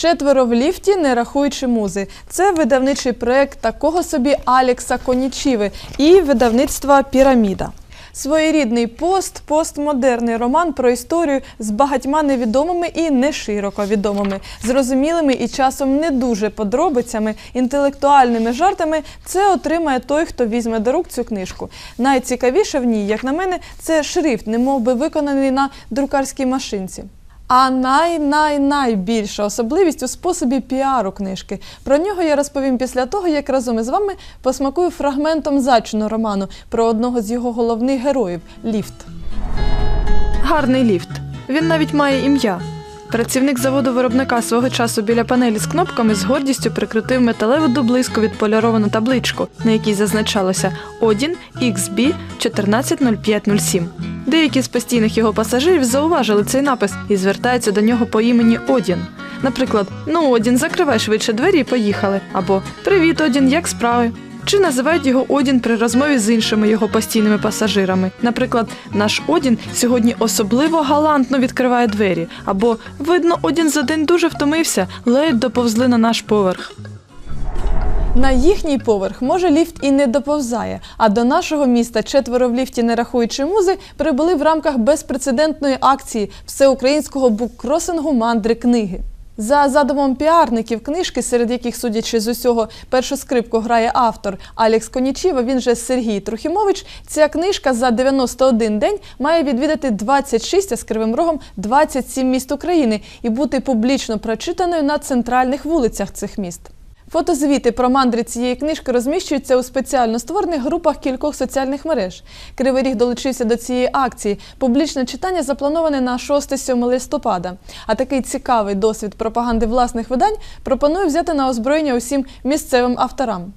Четверо в ліфті, не рахуючи музи. Це видавничий проект такого собі Алекса Конічіви і видавництва Піраміда. Своєрідний пост, постмодерний роман про історію з багатьма невідомими і не широко відомими, зрозумілими і часом не дуже подробицями, інтелектуальними жартами. Це отримає той, хто візьме до рук цю книжку. Найцікавіше в ній, як на мене, це шрифт, немов би виконаний на друкарській машинці. А най-най-найбільша особливість у способі піару книжки. Про нього я розповім після того, як разом із вами посмакую фрагментом зачину роману про одного з його головних героїв ліфт. Гарний ліфт. Він навіть має ім'я. Працівник заводу виробника свого часу біля панелі з кнопками з гордістю прикрутив металеву дублиску відполіровану табличку, на якій зазначалося Одін XB 140507. Деякі з постійних його пасажирів зауважили цей напис і звертаються до нього по імені Одін. Наприклад, ну Одін, закривай швидше двері і поїхали. Або Привіт, Одін, як справи? Чи називають його Одін при розмові з іншими його постійними пасажирами. Наприклад, наш Одін сьогодні особливо галантно відкриває двері. Або видно, Одін за день дуже втомився, ледь доповзли на наш поверх. На їхній поверх може ліфт і не доповзає. А до нашого міста четверо в ліфті, не рахуючи музи, прибули в рамках безпрецедентної акції всеукраїнського буккросингу мандри книги. За задумом піарників книжки, серед яких, судячи з усього, першу скрипку грає автор Алекс Конічіва, він же Сергій Трухімович. Ця книжка за 91 день має відвідати 26, а з кривим рогом 27 міст України і бути публічно прочитаною на центральних вулицях цих міст. Фотозвіти про мандри цієї книжки розміщуються у спеціально створених групах кількох соціальних мереж. Кривий Ріг долучився до цієї акції. Публічне читання заплановане на 6-7 листопада. А такий цікавий досвід пропаганди власних видань пропоную взяти на озброєння усім місцевим авторам.